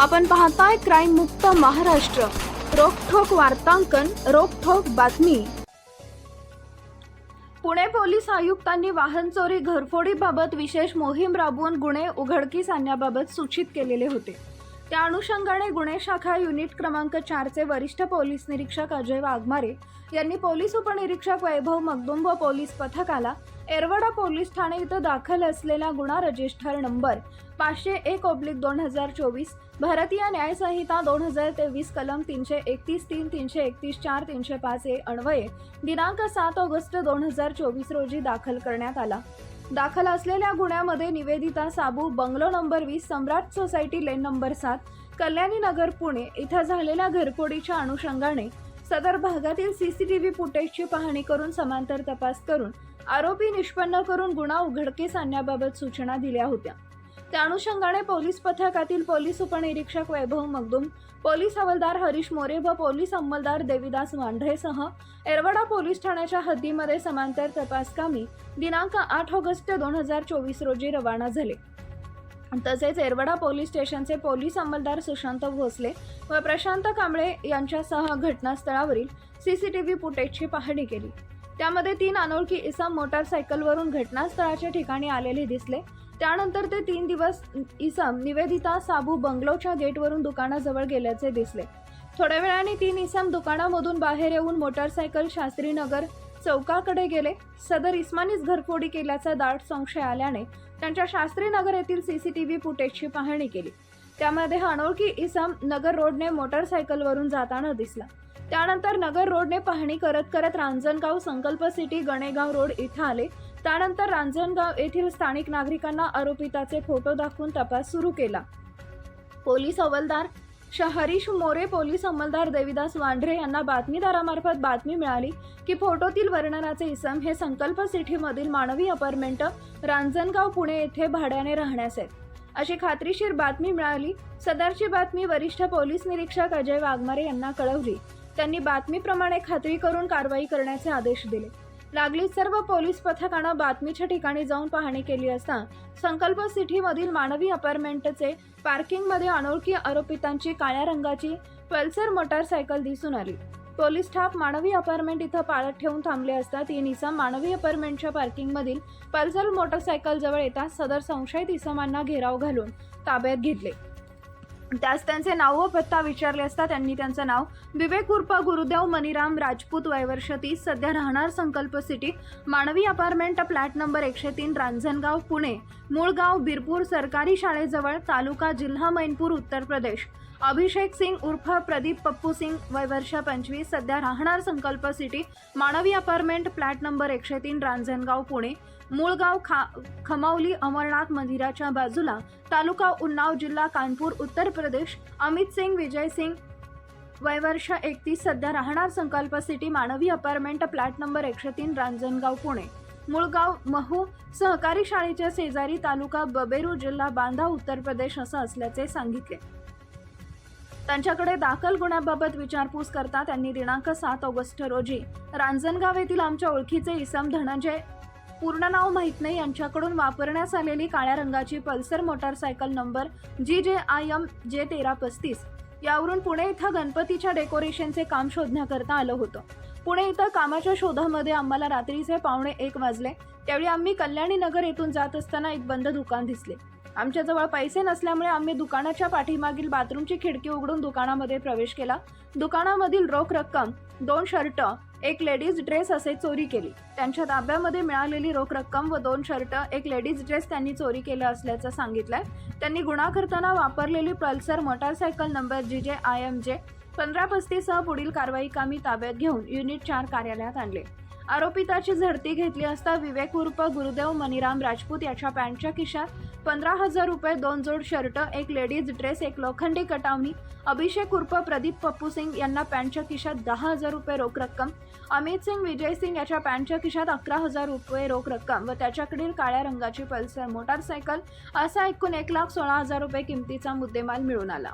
आपण पाहताय क्राईम मुक्त महाराष्ट्र. रोखोक वार्तांकन रोखोक बातमी. पुणे पोलीस आयुक्तांनी वाहन चोरी घरफोडीबाबत विशेष मोहीम राबवून गुन्हे उघडकीस आणण्याबाबत सूचित केलेले होते. त्या अनुषंगाने गुन्हे शाखा युनिट क्रमांक चारचे वरिष्ठ पोलीस निरीक्षक अजय वाघमारे यांनी पोलीस उपनिरीक्षक वैभव मगदुंब पोलीस पथकाला एरवडा पोलीस ठाणे इथं दाखल असलेला गुन्हा रजिस्टर नंबर पाचशे एक ऑब्लिक दोन हजार चोवीस भारतीय न्यायसंहिता दोन हजार तेवीस कलम तीनशे एकतीस तीन तीनशे एकतीस चार तीनशे पाच ए अन्वये दिनांक सात ऑगस्ट दोन हजार चोवीस रोजी दाखल करण्यात आला. दाखल असलेल्या गुन्ह्यामध्ये निवेदिता साबू बंगलो नंबर वीस सम्राट सोसायटी लेन नंबर सात कल्याणी नगर पुणे इथं झालेल्या घरफोडीच्या अनुषंगाने सदर भागातील सीसीटीव्ही फुटेजची पाहणी करून समांतर तपास करून आरोपी निष्पन्न करून गुन्हा उघडकीस आणण्याबाबत सूचना दिल्या होत्या. त्या अनुषंगाने पोलीस पथकातील पोलीस उपनिरीक्षक वैभव मगदुम पोलीस हवालदार हरीश मोरे व पोलीस अंमलदार देविदास वांढरेसह एरवडा पोलीस ठाण्याच्या हद्दीमध्ये समांतर तपासकामी दिनांक आठ ऑगस्ट दोन हजार चोवीस रोजी रवाना झाले. तसेच एरवडा पोलीस स्टेशनचे पोलीस अंमलदार सुशांत भोसले व प्रशांत कांबळे यांच्यासह घटनास्थळावरील सीसीटीव्ही फुटेजची पाहणी केली. त्यामध्ये तीन अनोळखी इसम मोटारसायकलवरून घटनास्थळाच्या ठिकाणी आलेले दिसले. त्यानंतर ते तीन दिवस इसम निवेदिता साबू बंगलोच्या गेटवरून दुकानाजवळ गेल्याचे दिसले. थोड्या वेळाने तीन इसम दुकानामधून बाहेर येऊन मोटारसायकल शास्त्रीनगर चौकाकडे गेले. सदर इस्मानीच घरफोडी केल्याचा दाट संशय आल्याने त्यांच्या शास्त्रीनगर येथील सी सी टी व्ही फुटेजची पाहणी केली. त्यामध्ये अनोळखी इसम नगर रोडने मोटारसायकलवरून जाताना दिसला. त्यानंतर नगर रोडने पाहणी करत करत रांजणगाव संकल्प सिटी गणेगाव रोड इथं आले. त्यानंतर रांजणगाव येथील स्थानिक नागरिकांना आरोपिताचे फोटो दाखवून तपास सुरू केला. पोलीस हवालदार हरीश मोरे पोलीस अंमलदार देविदास वांढरे यांना बातमीदारामार्फत बातमी मिळाली की फोटोतील वर्णनाचे इसम हे संकल्प सिटीमधील मानवी अपार्टमेंट रांजणगाव पुणे येथे भाड्याने राहण्यास आहेत. अशी खात्रीशीर बातमी मिळाली. सदरची बातमी वरिष्ठ पोलीस निरीक्षक अजय वाघमारे यांना कळवली. त्यांनी बातमीप्रमाणे खात्री करून कारवाई करण्याचे आदेश दिले. लागलीच सर्व पोलीस पथकानं बातमीच्या ठिकाणी जाऊन पाहणी केली असता संकल्प सिटीमधील मानवी अपार्टमेंटचे पार्किंगमध्ये अनोळखी आरोपितांची काळ्या रंगाची पल्सर मोटारसायकल दिसून आली. पोलीस स्टाफ मानवी अपार्टमेंट इथं पाळत ठेवून थांबले असता तीन इसम मानवी अपार्टमेंटच्या पार्किंगमधील पल्सर मोटारसायकल जवळ येताच सदर संशयित इसमांना घेराव घालून ताब्यात घेतले. त्यास त्यांचे नाव व पत्ता विचारले असता त्यांनी त्यांचं नाव विवेक उर्फ गुरुदेव मनीराम राजपूत वयवर्ष तीस सध्या राहणार संकल्प सिटी मानवी अपार्टमेंट फ्लॅट नंबर एकशे तीन रांजणगाव पुणे. मूळ गाव बिरपूर सरकारी शाळेजवळ तालुका जिल्हा मैनपूर उत्तर प्रदेश. अभिषेक सिंग उर्फ प्रदीप पप्पू सिंग वयवर्ष पंचवीस सध्या राहणार संकल्प सिटी मानवी अपार्टमेंट फ्लॅट नंबर एकशे तीन रांजणगाव पुणे. मूळ गाव खा खमावली अमरनाथ मंदिराच्या बाजूला तालुका उन्नाव जिल्हा कानपूर उत्तर प्रदेश अमित सिंग विजय सिंग. वयवर्ष एकतीस सध्या राहणार संकल्प सिटी मानवी अपार्टमेंट फ्लॅट नंबर एकशे तीन रांजणगाव पुणे. मुळगाव महू सहकारी शाळेच्या शेजारी तालुका बबेरू जिल्हा बांधा उत्तर प्रदेश असं असल्याचे सांगितले. त्यांच्याकडे दाखल गुन्ह्याबाबत विचारपूस करता त्यांनी दिनांक सात ऑगस्ट रोजी रांजणगाव येथील आमच्या ओळखीचे इसम धनंजय पूर्ण नाव माहीत नाही. यांच्याकडून वापरण्यास आलेली काळ्या रंगाची पल्सर मोटारसायकल नंबर जी जे आय एम जे तेरा पस्तीस. यावरून पुणे इथं गणपतीच्या डेकोरेशनचे काम शोधण्याकरता आलं होतं. पुणे इथं कामाच्या शोधामध्ये आम्हाला रात्रीचे पावणे एक वाजले. त्यावेळी आम्ही कल्याणी नगर येथून जात असताना एक बंद दुकान दिसले. आमच्याजवळ पैसे नसल्यामुळे आम्ही दुकानाच्या पाठीमागील बाथरूमची खिडकी उघडून दुकानामध्ये प्रवेश केला. दुकानामधील रोख रक्कम दोन शर्ट एक लेडीज ड्रेस असे चोरी केली. त्यांच्या ताब्यामध्ये मिळालेली रोख रक्कम व दोन शर्ट एक लेडीज ड्रेस त्यांनी चोरी केलं असल्याचं सांगितलंय. त्यांनी गुन्हा करताना वापरलेली पल्सर मोटारसायकल नंबर जी जे आय एम जे पंधरा पस्तीससह पुढील कारवाई कामी ताब्यात घेऊन युनिट चार कार्यालयात आणले. आरोपिताची झडती घेतली असता विवेक उर्फ गुरुदेव मनीराम राजपूत याच्या पॅन्टच्या खिशात पंधरा हजार रुपये दोन जोड शर्ट एक लेडीज ड्रेस एक लोखंडी कटावणी अभिषेक उर्फ प्रदीप पप्पू सिंग यांना पॅन्टच्या खिशात दहा हजार रुपये रोख रक्कम. अमित सिंग विजय सिंग याच्या पॅन्टच्या खिशात अकरा हजार रुपये रोख रक्कम व त्याच्याकडील काळ्या रंगाची पल्सर मोटारसायकल. असा एकूण एक लाख सोळा हजार रुपये किमतीचा मुद्देमाल मिळून आला.